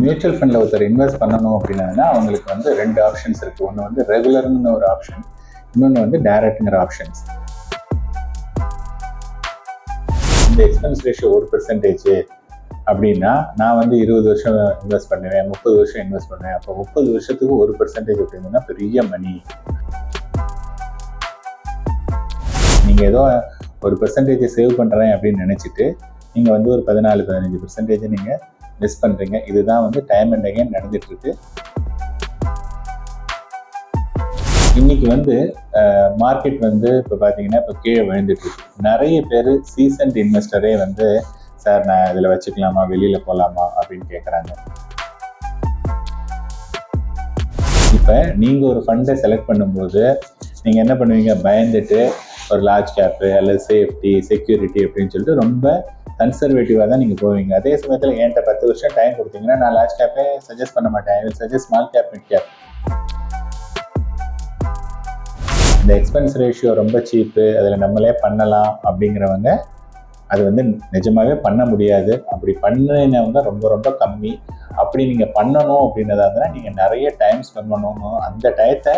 Mutual ஃபண்டில் ஒருத்தர் invest பண்ணணும் அப்படின்னா அவங்களுக்கு வந்து ரெண்டு ஆப்ஷன்ஸ் இருக்குது ஒன்று வந்து ரெகுலர்னு ஒரு ஆப்ஷன் இன்னொன்று வந்து டைரக்ட்ங்கிற ஆப்ஷன்ஸ் இந்த எக்ஸ்பென்ஸ் ரேஷியோ ஒரு பெர்சன்டேஜ் அப்படின்னா நான் வந்து இருபது வருஷம் இன்வெஸ்ட் பண்ணுவேன் முப்பது வருஷம் இன்வெஸ்ட் பண்ணுவேன். அப்போ முப்பது வருஷத்துக்கு ஒரு பெர்சன்டேஜ் அப்படின்னா பெரிய மணி நீங்கள் ஏதோ ஒரு பெர்சன்டேஜை சேவ் பண்ணுறேன் அப்படின்னு நினச்சிட்டு நீங்கள் வந்து ஒரு பதினாலு பதினஞ்சு பெர்சன்டேஜை நீங்கள் மிஸ் பண்ணுறீங்க இதுதான் வந்து டைம் அண்ட் அகைன் நடந்துட்டு இருக்கு இன்னைக்கு வந்து மார்க்கெட் வந்து இப்போ பார்த்தீங்கன்னா இப்போ கீழே விழுந்துட்டு இருக்கு நிறைய பேர் சீசன்ட் இன்வெஸ்டரே வந்து சார் நான் இதில் வச்சுக்கலாமா? வெளியில் போகலாமா அப்படின்னு கேட்குறாங்க இப்போ நீங்கள் ஒரு ஃபண்டை செலக்ட் பண்ணும்போது நீங்கள் என்ன பண்ணுவீங்க? பயந்துட்டு ஒரு லார்ஜ் கேப்பு அல்லது சேஃப்டி செக்யூரிட்டி அப்படின்னு சொல்லிட்டு ரொம்ப கன்சர்வேட்டிவாக தான் நீங்கள் போவீங்க. அதே சமயத்தில் என்கிட்ட பத்து வருஷம் டைம் கொடுத்தீங்கன்னா நான் லாஸ்ட் கேப்பே சஜஸ்ட் பண்ண மாட்டேன். I suggest small cap mid cap இந்த எக்ஸ்பென்ஸ் ரேஷியோ ரொம்ப சீப்பு அதில் நம்மளே பண்ணலாம் அப்படிங்கிறவங்க அது வந்து நிஜமாகவே பண்ண முடியாது. அப்படி பண்ணினவங்க ரொம்ப ரொம்ப கம்மி. அப்படி நீங்கள் பண்ணணும் அப்படின்னதாக இருந்தால் நீங்கள் நிறைய டைம் ஸ்பெண்ட் பண்ணணும். அந்த டயத்தை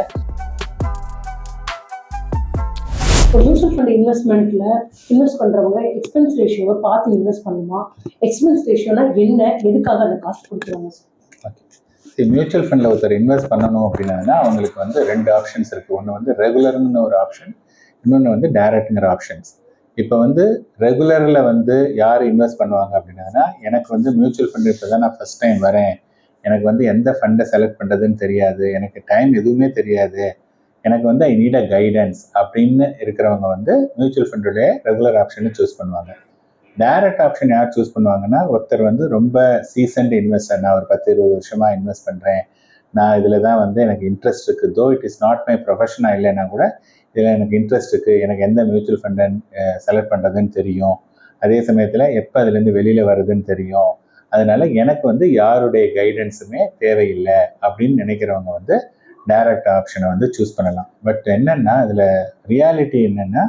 இப்போ மியூச்சுவல் ஃபண்ட் இன்வெஸ்ட்மெண்ட்டில் இன்வெஸ்ட் பண்ணுறவங்க எக்ஸ்பென்ஸ் ரேஷியோவை பார்த்து இன்வெஸ்ட் பண்ணுமா? எக்ஸ்பென்ஸ் ரேஷியோனா என்ன? எதுக்காக அந்த காசு கொடுத்துருவாங்க சார் மியூச்சுவல் ஃபண்டில் ஒருத்தர் இன்வெஸ்ட் பண்ணணும் அப்படின்னா அவங்களுக்கு வந்து ரெண்டு ஆப்ஷன்ஸ் இருக்குது ஒன்று வந்து ரெகுலர்னு ஒரு ஆப்ஷன் இன்னொன்று வந்து டைரக்ட்ங்கிற ஆப்ஷன்ஸ் இப்போ வந்து ரெகுலரில் வந்து யார் இன்வெஸ்ட் பண்ணுவாங்க அப்படின்னா எனக்கு வந்து மியூச்சுவல் ஃபண்ட் இப்போ தான் நான் ஃபஸ்ட் டைம் வரேன். எனக்கு வந்து எந்த ஃபண்டை செலக்ட் பண்ணுறதுன்னு தெரியாது. எனக்கு டைம் எதுவுமே தெரியாது. எனக்கு வந்து ஐ நீட் அ கைடன்ஸ் அப்படின்னு இருக்கிறவங்க வந்து மியூச்சுவல் ஃபண்டுடைய ரெகுலர் ஆப்ஷனை சூஸ் பண்ணுவாங்க. டைரக்ட் ஆப்ஷன் யார் சூஸ் பண்ணுவாங்கன்னா ஒருத்தர் வந்து ரொம்ப சீசன்ட் இன்வெஸ்டர் நான் ஒரு பத்து இருபது வருஷமாக இன்வெஸ்ட் பண்ணுறேன் நான் இதில் தான் வந்து எனக்கு இன்ட்ரெஸ்ட் இருக்குது though it is not my ப்ரொஃபஷனாக இல்லைன்னா கூட இதில் எனக்கு இன்ட்ரெஸ்ட் இருக்குது எனக்கு எந்த மியூச்சுவல் ஃபண்டை செலக்ட் பண்ணுறதுன்னு தெரியும். அதே சமயத்தில் எப்போ அதுலேருந்து வெளியில் வருதுன்னு தெரியும். அதனால எனக்கு வந்து யாருடைய கைடன்ஸுமே தேவையில்லை அப்படின்னு நினைக்கிறவங்க வந்து டைரக்ட் ஆப்ஷனை வந்து சூஸ் பண்ணலாம். பட் என்னென்னா இதில் ரியாலிட்டி என்னென்னா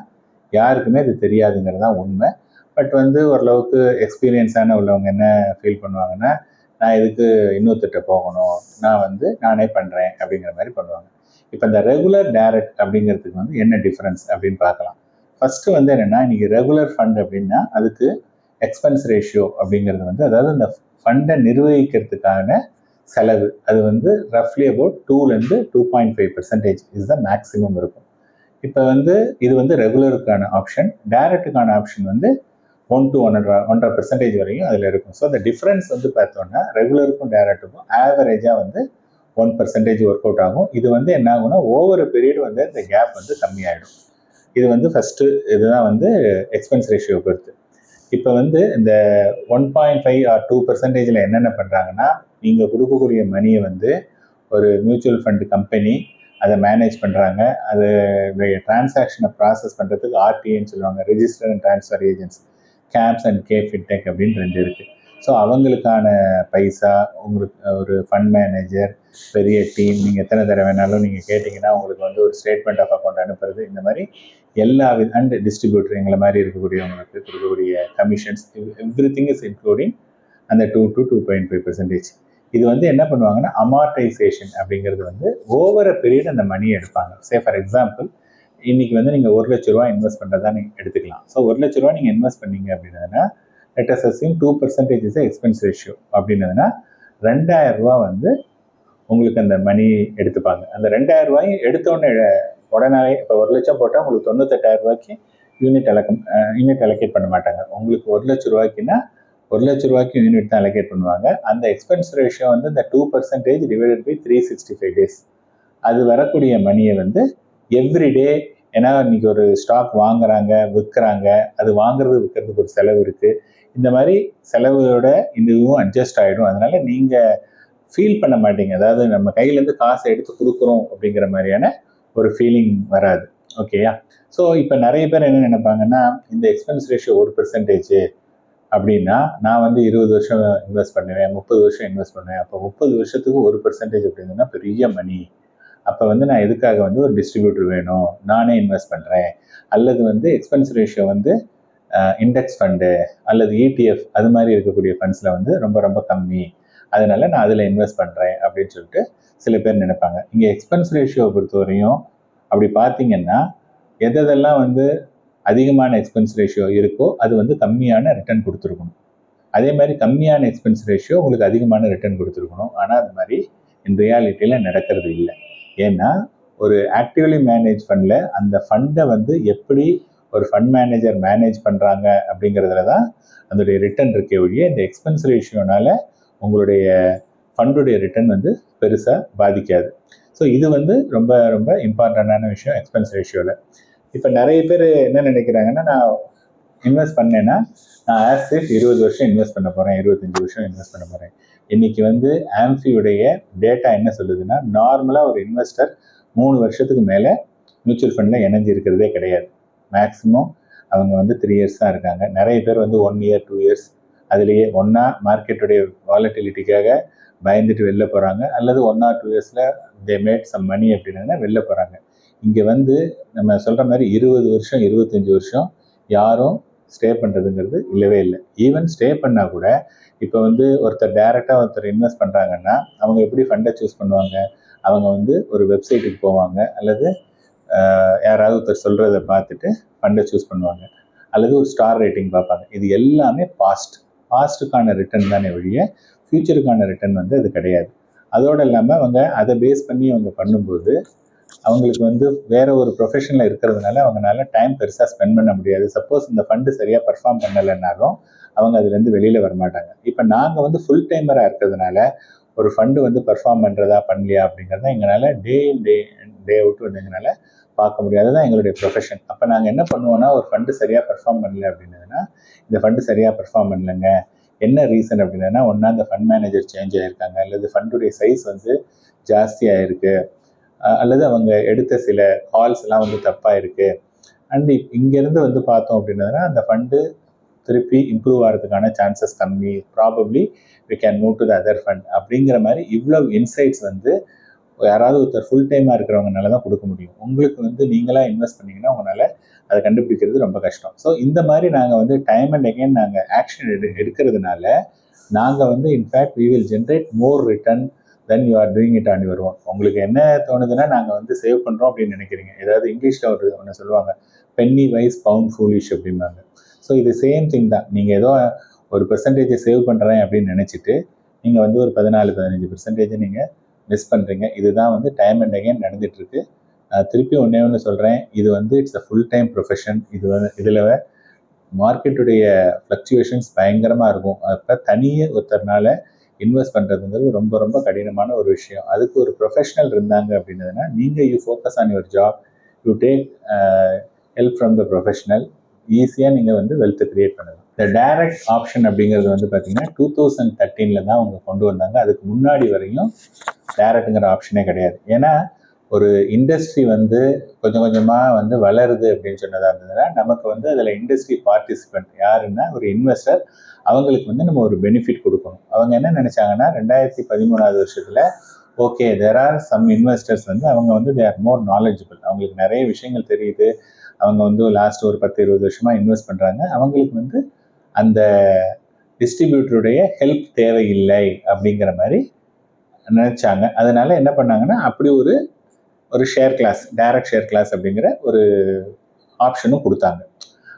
யாருக்குமே இது தெரியாதுங்கிறது தான் உண்மை. பட் வந்து ஓரளவுக்கு எக்ஸ்பீரியன்ஸான உள்ளவங்க என்ன ஃபீல் பண்ணுவாங்கன்னா நான் இதுக்கு இன்னொருத்திட்ட போகணும். நான் வந்து நானே பண்ணுறேன் அப்படிங்கிற மாதிரி பண்ணுவாங்க. இப்போ இந்த ரெகுலர் டைரக்ட் அப்படிங்கிறதுக்கு வந்து என்ன டிஃப்ரென்ஸ் அப்படின்னு பார்க்கலாம். ஃபஸ்ட்டு வந்து என்னென்னா இன்றைக்கி ரெகுலர் ஃபண்ட் அப்படின்னா அதுக்கு எக்ஸ்பென்ஸ் ரேஷியோ அப்படிங்கிறது வந்து அதாவது இந்த ஃபண்டை நிர்வகிக்கிறதுக்கான செலவு. அது வந்து ரஃப்லி அபவுட் டூலேருந்து two point five percentage is the maximum இருக்கும். இப்போ வந்து இது வந்து ரெகுலருக்கான ஆப்ஷன் டைரக்டுக்கான ஆப்ஷன் வந்து ஒன் டு ஒன்றரை ஒன்றரை பெர்சன்டேஜ் வரையும் அதில் இருக்கும். ஸோ அந்த டிஃப்ரென்ஸ் வந்து பார்த்தோன்னா ரெகுலருக்கும் டைரக்டுக்கும் ஆவரேஜாக வந்து ஒன் பர்சன்டேஜ் ஒர்க் அவுட் ஆகும். இது வந்து என்ன ஆகும்னா ஒவ்வொரு பீரியட் வந்து இந்த கேப் வந்து கம்மியாயிடும். இது வந்து ஃபஸ்ட்டு இதுதான் வந்து எக்ஸ்பென்ஸ் ரேஷியோ பொறுத்து. இப்போ வந்து இந்த one point five or two பர்சன்டேஜில் என்னென்ன பண்ணுறாங்கன்னா நீங்கள் கொடுக்கக்கூடிய மணியை வந்து ஒரு மியூச்சுவல் ஃபண்ட் கம்பெனி அதை மேனேஜ் பண்ணுறாங்க அது டிரான்சாக்ஷனை ப்ராசஸ் பண்ணுறதுக்கு ஆர்டிஏன்னு சொல்லுவாங்க. ரெஜிஸ்டர் அண்ட் ட்ரான்ஸ்ஃபர் ஏஜென்ட்ஸ் கேப்ஸ் அண்ட் கே ஃபின்டெக் அப்படின்னு ரெண்டு இருக்குது ஸோ அவங்களுக்கான பைசா உங்களுக்கு ஒரு ஃபண்ட் மேனேஜர் பெரிய டீம் நீங்கள் எத்தனை தடவை வேணாலும் நீங்கள் கேட்டிங்கன்னா உங்களுக்கு வந்து ஒரு ஸ்டேட்மெண்ட் ஆஃப் அக்கௌண்ட் அனுப்புறது. இந்த மாதிரி எல்லா வித அண்ட் டிஸ்ட்ரிபியூட்டர் எங்களை மாதிரி இருக்கக்கூடியவங்களுக்கு கொடுக்கக்கூடிய commissions everything is including அந்த two to two point five percentage இது வந்து என்ன பண்ணுவாங்கன்னா அமார்டைசேஷன் அப்படிங்கிறது வந்து ஓவர பீரியட் அந்த மணியை எடுப்பாங்க. சே ஃபார் எக்ஸாம்பிள் இன்னைக்கு வந்து நீங்கள் ஒரு லட்ச ரூபா இன்வெஸ்ட் பண்ணுறதா நீங்கள் எடுத்துக்கலாம். ஸோ ஒரு லட்ச ரூபா நீங்கள் இன்வெஸ்ட் பண்ணீங்க அப்படின்னா let us assume two percentage is expense ratio அப்படின்னதுன்னா ரெண்டாயிரம் ரூபா வந்து உங்களுக்கு அந்த மணி எடுத்துப்பாங்க. அந்த ரெண்டாயிரம் ரூபாய் எடுத்தோடனே உடனே இப்போ ஒரு லட்சம் போட்டால் உங்களுக்கு தொண்ணூத்தெட்டாயிரம் ரூபாய்க்கு யூனிட் அலக்கம் யூனிட் அலோகேட் பண்ண மாட்டாங்க. உங்களுக்கு ஒரு லட்ச ரூபாய்க்குன்னா ஒரு லட்ச ரூபாய்க்கு யூனிட் தான் அலோகேட் பண்ணுவாங்க. அந்த எக்ஸ்பென்ஸ் ரேஷியோ வந்து இந்த two percentage divided by three sixty five days அது வரக்கூடிய மணியை வந்து எவ்ரிடே ஏன்னா இன்னைக்கு ஒரு ஸ்டாக் வாங்குறாங்க விற்கிறாங்க அது வாங்குறது விற்கிறதுக்கு ஒரு செலவு இருக்குது இந்த மாதிரி செலவோட இதுவும் அட்ஜஸ்ட் ஆகிடும் அதனால நீங்கள் ஃபீல் பண்ண மாட்டீங்க. அதாவது நம்ம கையிலேருந்து காசை எடுத்து கொடுக்குறோம் அப்படிங்கிற மாதிரியான ஒரு ஃபீலிங் வராது. ஓகேயா ஸோ இப்போ நிறைய பேர் என்ன நினைப்பாங்கன்னா இந்த எக்ஸ்பென்ஸ் ரேஷியோ ஒரு பெர்சன்டேஜ் அப்படின்னா நான் வந்து இருபது வருஷம் இன்வெஸ்ட் பண்ணுவேன் முப்பது வருஷம் இன்வெஸ்ட் பண்ணுவேன். அப்போ முப்பது வருஷத்துக்கு ஒரு பெர்சன்டேஜ் அப்படின்னா பெரிய மணி அப்போ வந்து நான் எதுக்காக வந்து ஒரு டிஸ்ட்ரிபியூட்டர் வேணும்? நானே இன்வெஸ்ட் பண்ணுறேன் அல்லது வந்து எக்ஸ்பென்ஸ் ரேஷியோ வந்து இண்டெக்ஸ் ஃபண்டு அல்லது இடிஎஃப் அது மாதிரி இருக்கக்கூடிய ஃபண்ட்ஸில் வந்து ரொம்ப ரொம்ப கம்மி. அதனால நான் அதில் இன்வெஸ்ட் பண்ணுறேன் அப்படின்னு சொல்லிட்டு சில பேர் நினைப்பாங்க. இங்கே எக்ஸ்பென்ஸ் ரேஷியோவை பொறுத்தவரையும் அப்படி பார்த்தீங்கன்னா எதெல்லாம் வந்து அதிகமான எக்ஸ்பென்ஸ் ரேஷியோ இருக்கோ அது வந்து கம்மியான ரிட்டர்ன் கொடுத்துருக்கணும். அதே மாதிரி கம்மியான எக்ஸ்பென்ஸ் ரேஷியோ உங்களுக்கு அதிகமான ரிட்டர்ன் கொடுத்துருக்கணும். ஆனால் அது மாதிரி இந்த ரியாலிட்டியில் நடக்கிறது இல்லை. ஏன்னா ஒரு ஆக்டிவ்லி மேனேஜ் ஃபண்டில் அந்த ஃபண்டை வந்து எப்படி ஒரு ஃபண்ட் மேனேஜர் மேனேஜ் பண்ணுறாங்க அப்படிங்கிறதுல தான் அதோடைய ரிட்டர்ன் இருக்கே ஒழிய இந்த எக்ஸ்பென்ஸ் ரேஷியோனால உங்களுடைய ஃபண்டுடைய ரிட்டர்ன் வந்து பெருசாக பாதிக்காது. ஸோ இது வந்து ரொம்ப ரொம்ப இம்பார்ட்டண்ட்டான விஷயம் எக்ஸ்பென்ஸ் ரேஷியோவில் இப்போ நிறைய பேர் என்ன நினைக்கிறாங்கன்னா நான் இன்வெஸ்ட் பண்ணேன்னா நான் ஆஸ் இஃப் இருபது வருஷம் இன்வெஸ்ட் பண்ண போகிறேன் இருபத்தஞ்சி வருஷம் இன்வெஸ்ட் பண்ண போகிறேன் இன்றைக்கி வந்து ஆம்ஃபியுடைய டேட்டா என்ன சொல்லுதுன்னா நார்மலாக ஒரு இன்வெஸ்டர் மூணு வருஷத்துக்கு மேலே மியூச்சுவல் ஃபண்டில் இணைஞ்சு இருக்கிறதே கிடையாது. மேக்ஸிமம் அவங்க வந்து த்ரீ இயர்ஸ் தான் இருக்காங்க. நிறைய பேர் வந்து ஒன் இயர் டூ இயர்ஸ் அதுலேயே ஒன்றா மார்க்கெட்டுடைய வாலட்டிலிட்டிக்காக பயந்துட்டு வெளில போகிறாங்க அல்லது ஒன் ஆர் டூ இயர்ஸில் தே மேட் சம் மணி அப்படின்னா வெளில போகிறாங்க இங்கே வந்து நம்ம சொல்கிற மாதிரி இருபது வருஷம் இருபத்தஞ்சி வருஷம் யாரும் ஸ்டே பண்ணுறதுங்கிறது இல்லவே இல்லை. ஈவன் ஸ்டே பண்ணால் கூட இப்போ வந்து ஒருத்தர் டைரெக்டாக ஒருத்தர் இன்வெஸ்ட் பண்ணுறாங்கன்னா அவங்க எப்படி ஃபண்டை சூஸ் பண்ணுவாங்க? அவங்க வந்து ஒரு வெப்சைட்டுக்கு போவாங்க. அல்லது யாராவது ஒருத்தர் சொல்கிறத பார்த்துட்டு ஃபண்டை சூஸ் பண்ணுவாங்க. அல்லது ஒரு ஸ்டார் ரேட்டிங் பார்ப்பாங்க. இது எல்லாமே பாஸ்ட் பாஸ்ட்டுக்கான ரிட்டர்ன் தானே ஒழிய ஃப்யூச்சருக்கான ரிட்டர்ன் வந்து அது கிடையாது. அதோடு இல்லாமல் அவங்க அதை பேஸ் பண்ணி அவங்க பண்ணும்போது அவங்களுக்கு வந்து வேற ஒரு ப்ரொஃபஷனில் இருக்கிறதுனால அவங்களால டைம் பெருசாக ஸ்பெண்ட் பண்ண முடியாது. சப்போஸ் இந்த ஃபண்டு சரியாக பர்ஃபார்ம் பண்ணலைன்னாலும் அவங்க அதுலேருந்து வெளியில் வரமாட்டாங்க. இப்போ நாங்கள் வந்து ஃபுல் டைமராக இருக்கிறதுனால ஒரு ஃபண்டு வந்து பர்ஃபார்ம் பண்ணுறதா பண்ணலையா அப்படிங்கிறத எங்களால் டே இன் டே டே அவுட் வந்து எங்களால் பார்க்க முடியாது. தான் எங்களுடைய ப்ரொஃபஷன் அப்போ நாங்கள் என்ன பண்ணுவோம்னா ஒரு ஃபண்டு சரியாக பெர்ஃபார்ம் பண்ணல அப்படின்னதுன்னா இந்த ஃபண்டு சரியாக பெர்ஃபார்ம் பண்ணலங்க. என்ன ரீசன் அப்படின்னா ஒன்றா அந்த ஃபண்ட் மேனேஜர் சேஞ்ச் ஆகியிருக்காங்க அல்லது ஃபண்டுடைய சைஸ் வந்து ஜாஸ்தியாகிருக்கு அல்லது அவங்க எடுத்த சில கால்ஸ் எல்லாம் வந்து தப்பாக இருக்குது அண்ட் இங்கேருந்து வந்து பார்த்தோம் அப்படின்னதுன்னா அந்த ஃபண்டு திருப்பி இம்ப்ரூவ் ஆகிறதுக்கான சான்சஸ் கம்மி. Probably we can move to the other fund அப்படிங்கிற மாதிரி இவ்வளோ இன்சைட்ஸ் வந்து யாராவது ஒருத்தர் ஃபுல் டைமாக இருக்கிறவங்கனால தான் கொடுக்க முடியும். உங்களுக்கு வந்து நீங்களாக இன்வெஸ்ட் பண்ணீங்கன்னா உங்களால் அதை கண்டுபிடிக்கிறது ரொம்ப கஷ்டம். ஸோ இந்த மாதிரி நாங்கள் வந்து டைம் அண்ட் அகைன் நாங்கள் ஆக்ஷன் எடு எடுக்கிறதுனால நாங்கள் வந்து in fact we will generate more return then you are doing it on your own உங்களுக்கு என்ன தோணுதுன்னா நாங்கள் வந்து சேவ் பண்ணுறோம் அப்படின்னு நினைக்கிறீங்க. ஏதாவது இங்கிலீஷில் ஒரு ஒன்று சொல்லுவாங்க பென்னி வைஸ் பவுண்ட் ஃபூலிஷ் அப்படிம்பாங்க. ஸோ இது சேம் திங் தான். நீங்கள் ஏதோ ஒரு பெர்சன்டேஜை சேவ் பண்ணுறேன் அப்படின்னு நினச்சிட்டு நீங்கள் வந்து ஒரு பதினாலு பதினஞ்சு பெர்சன்டேஜை நீங்கள் மிஸ் பண்ணுறீங்க இதுதான் வந்து டைம் அண்ட் அகைன் நடந்துகிட்ருக்கு திருப்பி ஒன்றே ஒன்று சொல்கிறேன் இது வந்து it's a full time profession இது வந்து இதில் மார்க்கெட்டுடைய ஃப்ளக்சுவேஷன்ஸ் பயங்கரமாக இருக்கும். அப்போ தனியே ஒருத்தர்னால இன்வெஸ்ட் பண்ணுறதுங்கிறது ரொம்ப ரொம்ப கடினமான ஒரு விஷயம். அதுக்கு ஒரு ப்ரொஃபஷனல் இருந்தாங்க அப்படின்னதுன்னா நீங்கள் you focus on your job you take help from the professional ஈஸியாக நீங்கள் வந்து வெல்த் கிரியேட் பண்ணலாம். இந்த டைரக்ட் ஆப்ஷன் அப்படிங்கிறது வந்து பார்த்தீங்கன்னா டூ தௌசண்ட் தேர்ட்டீனில் தான் அவங்க கொண்டு வந்தாங்க. அதுக்கு முன்னாடி வரையும் டைரக்ட்டுங்கிற ஆப்ஷனே கிடையாது. ஏன்னா ஒரு இண்டஸ்ட்ரி வந்து கொஞ்சம் கொஞ்சமாக வந்து வளருது அப்படின்னு சொன்னதாக இருந்ததுன்னா நமக்கு வந்து அதில் இண்டஸ்ட்ரி பார்ட்டிசிபெண்ட் யாருன்னா ஒரு இன்வெஸ்டர் அவங்களுக்கு வந்து நம்ம ஒரு பெனிஃபிட் கொடுக்கணும். அவங்க என்ன நினச்சாங்கன்னா ரெண்டாயிரத்தி பதிமூணாவது வருஷத்தில் okay there are some investors வந்து அவங்க வந்து தே ஆர் மோர் நாலேஜபிள் அவங்களுக்கு நிறைய விஷயங்கள் தெரியுது. அவங்க வந்து லாஸ்ட் ஒரு பத்து இருபது வருஷமாக இன்வெஸ்ட் பண்ணுறாங்க அவங்களுக்கு வந்து அந்த டிஸ்ட்ரிபியூட்டருடைய ஹெல்ப் தேவையில்லை அப்படிங்கிற மாதிரி நினச்சாங்க. அதனால என்ன பண்ணாங்கன்னா அப்படி ஒரு ஒரு share class direct share class அப்படிங்கிற ஒரு ஆப்ஷனும் கொடுத்தாங்க.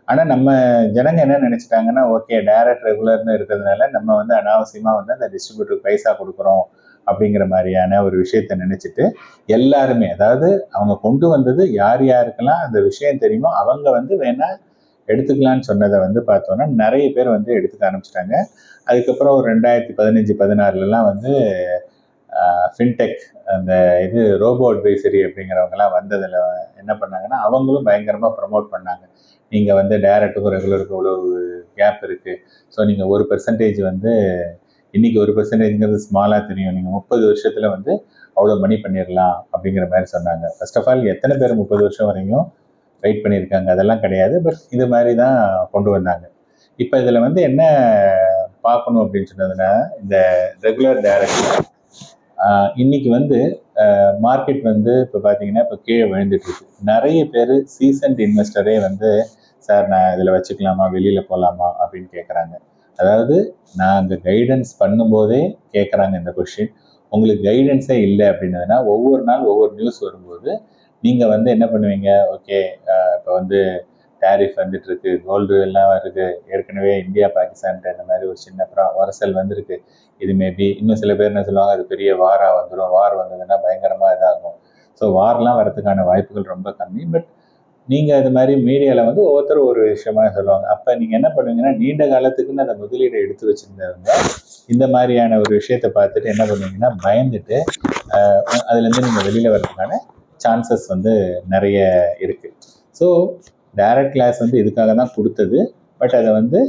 ஆனால் நம்ம ஜனங்க என்ன நினச்சிட்டாங்கன்னா ஓகே டைரக்ட் ரெகுலர்னு இருக்கிறதுனால நம்ம வந்து அனாவசியமாக வந்து அந்த டிஸ்ட்ரிபியூட்டருக்கு பைசா கொடுக்குறோம். அப்படிங்கிற மாதிரியான ஒரு விஷயத்தை நினைச்சிட்டு எல்லாருமே அதாவது அவங்க கொண்டு வந்தது யார் யாருக்கெல்லாம் அந்த விஷயம் தெரியுமோ அவங்க வந்து வேணா எடுத்துக்கலான்னு சொன்னதை வந்து பார்த்தோன்னா நிறைய பேர் வந்து எடுத்துக்க ஆரம்பிச்சிட்டாங்க. அதுக்கப்புறம் ஒரு ரெண்டாயிரத்தி பதினஞ்சு பதினாறுலலாம் வந்து ஃபின்டெக் அந்த இது ரோபோ அட்வைசரி அப்படிங்கிறவங்கலாம் வந்ததில் என்ன பண்ணாங்கன்னா அவங்களும் பயங்கரமாக ப்ரமோட் பண்ணாங்க. நீங்கள் வந்து டேரக்ட்டுக்கும் ரெகுலருக்கும் இவ்வளோ கேப் இருக்குது ஸோ நீங்கள் ஒரு பெர்சன்டேஜ் வந்து இன்னைக்கு ஒரு பர்சன்டேஜ்ங்கிறது ஸ்மாலாக தெரியும். நீங்கள் முப்பது வருஷத்தில் வந்து அவ்வளோ மணி பண்ணிடலாம் அப்படிங்கிற மாதிரி சொன்னாங்க. ஃபர்ஸ்ட் ஆஃப் ஆல் எத்தனை பேர் முப்பது வருஷம் வரைக்கும் வெயிட் பண்ணியிருக்காங்க அதெல்லாம் கிடையாது. பட் இது மாதிரி தான் கொண்டு வந்தாங்க. இப்போ இதில் வந்து என்ன பார்க்கணும் அப்படின்னு சொன்னதுன்னா இந்த ரெகுலர் டைரக்ட் இன்னைக்கு வந்து மார்க்கெட் வந்து இப்போ பார்த்தீங்கன்னா இப்போ கீழே விழுந்துட்டு இருக்கு. நிறைய பேர் சீசன்ட் இன்வெஸ்டரே வந்து சார் நான் இதில் வச்சுக்கலாமா? வெளியில் போகலாமா அப்படின்னு கேட்குறாங்க அதாவது நாங்கள் கைடன்ஸ் பண்ணும்போதே கேட்குறாங்க இந்த கொஷின் உங்களுக்கு கைடன்ஸே இல்லை அப்படின்னதுன்னா ஒவ்வொரு நாள் ஒவ்வொரு நியூஸ் வரும்போது நீங்கள் வந்து என்ன பண்ணுவீங்க? ஓகே இப்போ வந்து டேரிஃப் வந்துட்டு இருக்கு கோல்டு எல்லாம் இருக்குது ஏற்கனவே இந்தியா பாகிஸ்தான்ட்டு இந்த மாதிரி ஒரு சின்ன ப்ரா- வரசல் வந்திருக்கு. இது மேபி இன்னும் சில பேர் என்ன சொல்லுவாங்க அது பெரிய வாராக வந்துடும் வார் வந்ததுன்னா பயங்கரமாக இதாகும். ஸோ வார்லாம் வரதுக்கான வாய்ப்புகள் ரொம்ப கம்மி. பட் நீங்கள் இது மாதிரி மீடியாவில் வந்து ஒவ்வொருத்தரும் ஒரு விஷயமா சொல்லுவாங்க. அப்போ நீங்கள் என்ன பண்ணுவீங்கன்னா நீண்ட காலத்துக்குன்னு அந்த முதலீடை எடுத்து வச்சுருந்தவங்க இந்த மாதிரியான ஒரு விஷயத்தை பார்த்துட்டு என்ன பண்ணுவீங்கன்னா பயந்துட்டு அதுலேருந்து நீங்கள் வெளியில் வர்றதுக்கான சான்சஸ் வந்து நிறைய இருக்குது ஸோ டைரக்ட் கிளாஸ் வந்து இதுக்காக தான் கொடுத்தது. பட் அதை வந்து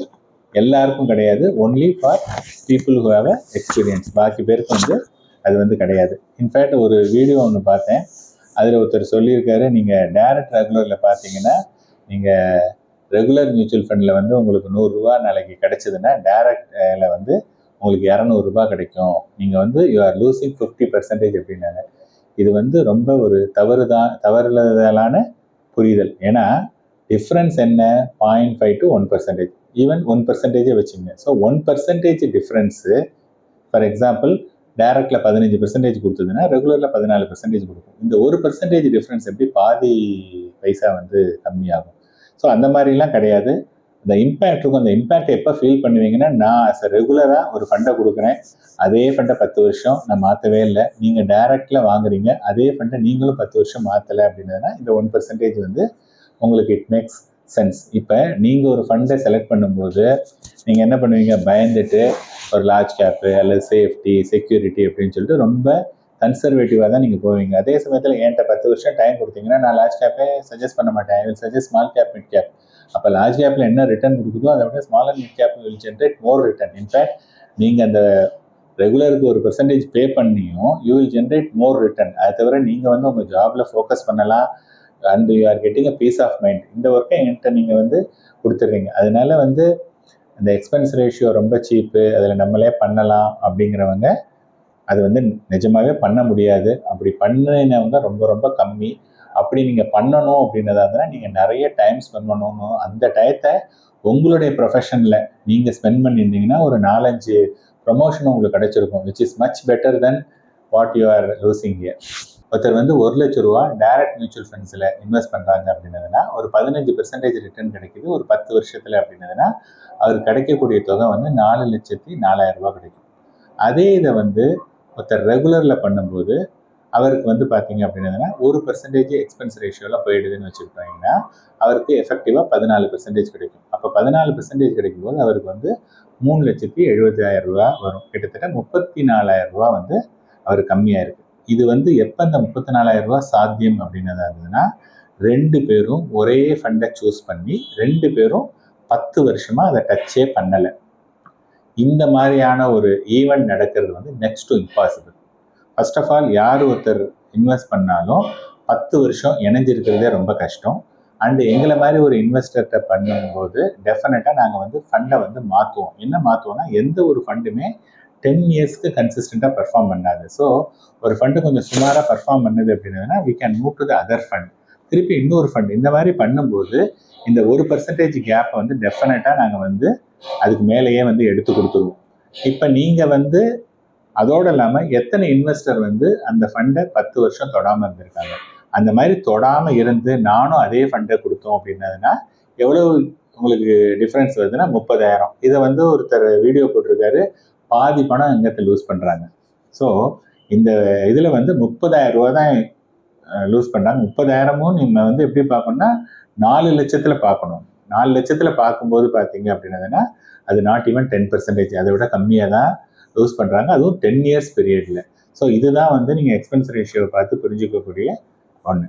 எல்லாருக்கும் கிடையாது. Only for people who have experience பாக்கி பேருக்கு வந்து அது வந்து கிடையாது. இன்ஃபேக்ட் ஒரு வீடியோ ஒன்று பார்த்தேன். அதில் ஒருத்தர் சொல்லியிருக்காரு நீங்கள் டேரக்ட் ரெகுலரில் பார்த்தீங்கன்னா நீங்கள் ரெகுலர் மியூச்சுவல் ஃபண்டில் வந்து உங்களுக்கு நூறுரூவா நாளைக்கு கிடச்சிதுன்னா டேரக்டில் வந்து உங்களுக்கு இரநூறுபா கிடைக்கும். நீங்கள் வந்து you are losing fifty percentage அப்படின்னாங்க. இது வந்து ரொம்ப ஒரு தவறுதான் தவறுதலான புரிதல். ஏன்னா டிஃப்ரென்ஸ் என்ன? Point five to one percentage even one பர்சன்டேஜே வச்சுங்க so one percentage difference for example டைரக்டில் பதினஞ்சு பெர்சன்டேஜ் கொடுத்ததுன்னா ரெகுலரில் பதினாலு பர்சன்டேஜ் கொடுக்கும். இந்த ஒரு பர்சன்டேஜ் டிஃப்ரென்ஸ் எப்படி பாதி பைசா வந்து கம்மியாகும்? ஸோ அந்த மாதிரிலாம் கிடையாது. இந்த இம்பேக்ட் இருக்கும் அந்த இம்பேக்ட் எப்போ ஃபீல் பண்ணுவீங்கன்னா நான் அஸ் ரெகுலராக ஒரு ஃபண்டை கொடுக்குறேன். அதே ஃபண்டை பத்து வருஷம் நான் மாற்றவே இல்லை. நீங்கள் டைரக்டில் வாங்குறீங்க அதே ஃபண்டை நீங்களும் பத்து வருஷம் மாற்றலை அப்படின்னா இந்த ஒன் பர்சன்டேஜ் வந்து உங்களுக்கு இட் மேக்ஸ் சென்ஸ் இப்போ நீங்கள் ஒரு ஃபண்டை செலக்ட் பண்ணும்போது நீங்கள் என்ன பண்ணுவீங்க? பயந்துட்டு ஒரு லார்ஜ் கேப்பு அல்லது சேஃப்டி செக்யூரிட்டி அப்படின்னு சொல்லிட்டு ரொம்ப கன்சர்வேட்டிவாக தான் நீங்கள் போவீங்க. அதே சமயத்தில் என்கிட்ட பத்து வருஷம் டைம் கொடுத்தீங்கன்னா நான் லார்ஜ் கேப்பே சஜஸ்ட் பண்ண மாட்டேன். I will suggest small gap mid gap அப்போ லார்ஜ் கேப்பில் என்ன ரிட்டர்ன் கொடுக்குதோ அதை விட small and mid gap will generate more return in fact நீங்கள் அந்த ரெகுலருக்கு ஒரு பெர்சன்டேஜ் பே பண்ணியும் you will generate more return அதை தவிர நீங்கள் வந்து உங்கள் ஜாபில் ஃபோக்கஸ் பண்ணலாம். And you are getting a peace of mind இந்த ஒர்க்கை என்கிட்ட நீங்கள் வந்து கொடுத்துட்றீங்க. அதனால வந்து அந்த எக்ஸ்பென்ஸ் ரேஷியோ ரொம்ப சீப்பு அதில் நம்மளே பண்ணலாம் அப்படிங்கிறவங்க அது வந்து நிஜமாகவே பண்ண முடியாது. அப்படி பண்ணினவங்க ரொம்ப ரொம்ப கம்மி. அப்படி நீங்கள் பண்ணணும் அப்படின்னதாக இருந்தால் நீங்கள் நிறைய டைம் ஸ்பெண்ட் பண்ணணும். அந்த டயத்தை உங்களுடைய ப்ரொஃபஷனில் நீங்கள் ஸ்பெண்ட் பண்ணியிருந்தீங்கன்னா ஒரு நாலஞ்சு ப்ரொமோஷன் உங்களுக்கு கிடைச்சிருக்கும் which is much better than what you are losing year ஒருத்தர் வந்து ஒரு லட்ச ரூபா டைரக்ட் மியூச்சுவல் ஃபண்ட்ஸில் இன்வெஸ்ட் பண்ணுறாங்க அப்படின்னதுன்னா ஒரு பதினஞ்சு பெர்சன்டேஜ் ரிட்டர்ன் கிடைக்குது ஒரு பத்து வருஷத்தில் அப்படின்னதுன்னா அவர் கிடைக்கக்கூடிய தொகை வந்து நாலு லட்சத்தி நாலாயிரம் கிடைக்கும். அதே இதை வந்து ஒருத்தர் ரெகுலரில் பண்ணும்போது அவருக்கு வந்து பார்த்தீங்க அப்படின்னதுன்னா ஒரு பர்சன்டேஜ் எக்ஸ்பென்ஸ் ரேஷியோவில் போயிடுதுன்னு வச்சுருப்பாங்கன்னா அவருக்கு எஃபெக்டிவாக பதினாலு பர்சன்டேஜ் கிடைக்கும். அப்போ பதினாலு பர்சன்டேஜ் கிடைக்கும்போது அவருக்கு வந்து மூணு லட்சத்தி எழுபதாயிரம் ரூபா வரும். கிட்டத்தட்ட முப்பத்தி நாலாயிரம் ரூபா வந்து அவர் கம்மியாக இருக்குது இது வந்து எப்போ இந்த முப்பத்தி நாலாயிரம் ரூபா சாத்தியம் அப்படின்னதா இருந்ததுன்னா ரெண்டு பேரும் ஒரே ஃபண்டை சூஸ் பண்ணி ரெண்டு பேரும் பத்து வருஷமாக அதை டச்சே பண்ணலை. இந்த மாதிரியான ஒரு ஈவெண்ட் நடக்கிறது வந்து next to impossible first of all யார் ஒருத்தர் இன்வெஸ்ட் பண்ணாலும் பத்து வருஷம் இணைஞ்சிருக்கிறதே ரொம்ப கஷ்டம். அண்டு எங்களை மாதிரி ஒரு இன்வெஸ்டர்கிட்ட பண்ணும்போது டெஃபினட்டாக நாங்கள் வந்து ஃபண்டை வந்து மாற்றுவோம் என்ன மாற்றுவோம்னா எந்த ஒரு ஃபண்டுமே டென் இயர்ஸ்க்கு கன்சிஸ்டண்ட்டாக பெர்ஃபார்ம் பண்ணாது. ஸோ ஒரு ஃபண்டு கொஞ்சம் சுமாராக பெர்ஃபார்ம் பண்ணுது அப்படின்னா we can move to the other fund திருப்பி இன்னொரு ஃபண்ட் இந்த மாதிரி பண்ணும்போது இந்த ஒரு பர்சன்டேஜ் கேப்பை வந்து டெஃபினட்டாக நாங்கள் வந்து அதுக்கு மேலேயே வந்து எடுத்து கொடுத்துருவோம். இப்போ நீங்கள் வந்து அதோடு இல்லாமல் எத்தனை இன்வெஸ்டர் வந்து அந்த ஃபண்டை பத்து வருஷம் தொடாமல் இருந்திருக்காங்க? அந்த மாதிரி தொடாமல் இருந்து நானும் அதே ஃபண்டை கொடுத்தோம் அப்படின்னதுன்னா எவ்வளோ உங்களுக்கு டிஃப்ரென்ஸ் வருதுன்னா முப்பதாயிரம். இதை வந்து ஒருத்தர் வீடியோ போட்டிருக்காரு. பாதி பணம் எங்கத்தை லூஸ் பண்ணுறாங்க ஸோ இந்த இதில் வந்து முப்பதாயிரம் ரூபா தான் லூஸ் பண்ணுறாங்க முப்பதாயிரமும் நம்ம வந்து எப்படி பார்க்கணும்னா நாலு லட்சத்தில் பார்க்கணும். நாலு லட்சத்தில் பார்க்கும்போது பார்த்தீங்க அப்படின்னதுன்னா அது நாட் ஈவன் டென் பர்சன்டேஜ் அதை விட கம்மியாக தான் லூஸ் பண்ணுறாங்க அதுவும் டென் இயர்ஸ் பீரியடில் ஸோ இதுதான் வந்து நீங்கள் எக்ஸ்பென்ஸ் ரேஷியோவை பார்த்து புரிஞ்சுக்கக்கூடிய ஒன்று